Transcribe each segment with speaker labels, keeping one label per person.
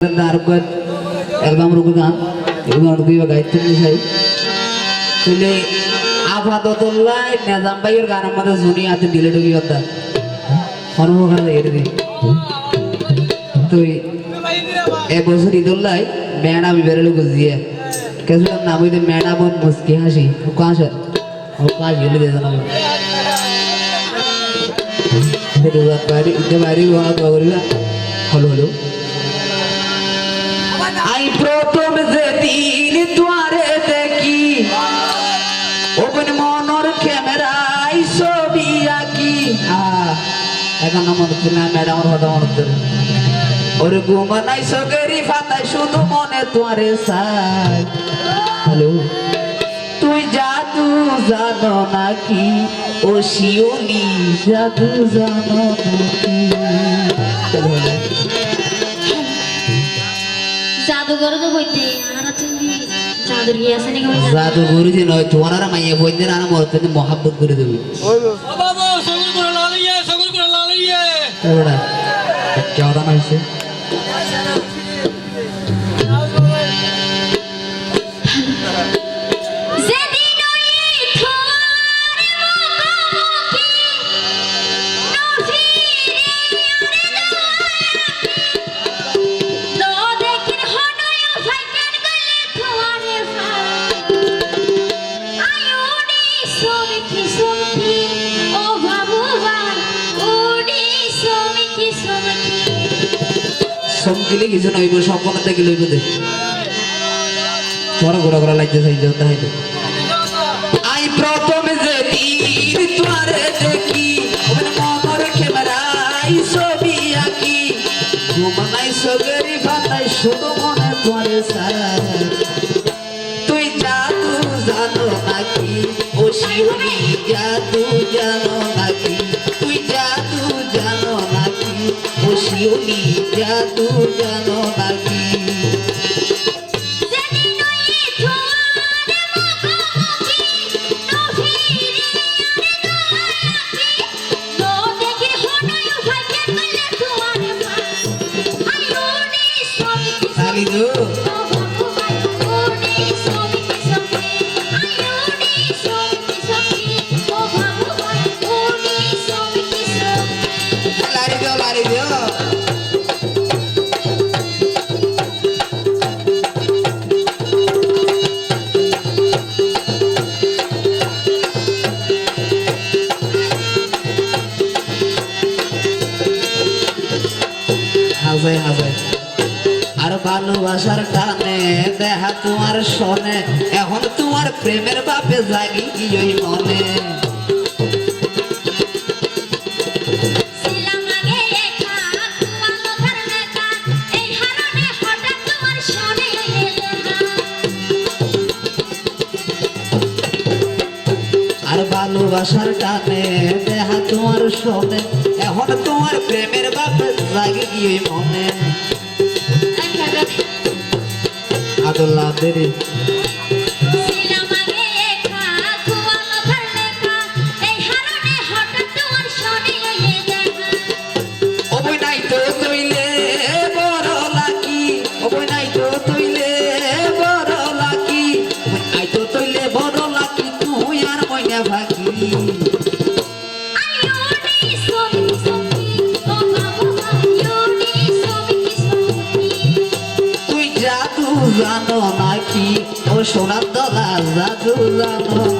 Speaker 1: Dargot album rukugan album rukugan গাইতে চাই তুলে আপাততুল্লাহ নিজাম ভাইয়ের গানের মধ্যে শুনি আছে ডিলে ডুবি কথা হনুমান এর দি তুই এ বছর ঈদুল্লাহ ম্যাডাম বেরোলে গুজিয়ে কেসু নাম হইতে ম্যাডাম মুস্কি হাসি। ও কাশ ও কাশ গেলে দিয়ে জানাব বাড়ি ইতে তো হলো হলো। ছবি আঁকি। এখন হচ্ছে না ম্যাডামের কথা মনে ফাতাই শুধু মনে তোয়ারে সাই হ্যালো? তুই জাদু জানো নাকি? ও শিওলি জাদু জানো নাকি?
Speaker 2: জাদুঘর তো বইতে আর তুমি জাদুর
Speaker 1: নয় তোমার আর মাইয়া বইতে আর মরতে মহাব্বত করে দেবে।
Speaker 3: বাবা করে লালিয়ে করে লালিয়ে
Speaker 1: হয়েছে কিছু নইব সম্পূর্ণ থেকে লইব দে। বড় ঘোরা ঘোরা লাগছে সেই জন্য হইল আই প্রথম যে তোরে দেখি ওর মনর ক্যামেরাই ছবি আঁকি। ঘুমানাই সগরি ফাতাই শুধু মনে তোরে সারা তুই জাদু জানো নাকি? ও শিউলি জাদু জানো নাকি? জাদু জানো নাকি ভালোবাসার টানে দেখা তোমার শোনে এখন তোমার প্রেমের বাপে জাগি কি ওই মনে আর ভালোবাসার টানে দেখা তোমার শোনে এখন তোমার প্রেমের বাপে জাগি ওই মনে। আদল্লা জানো নাকি? ও সোনার দলা জাদু জানো।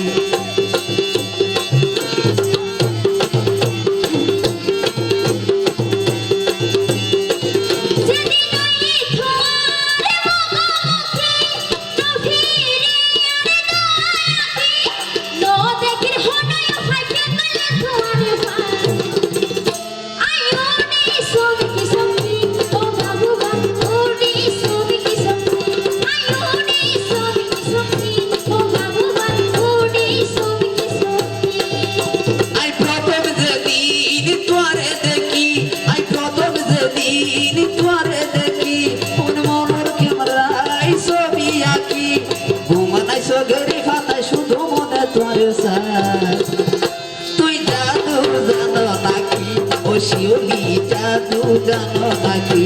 Speaker 1: তুই জাদু জানো নাকি ও শিওলি জাদু জানো নাকি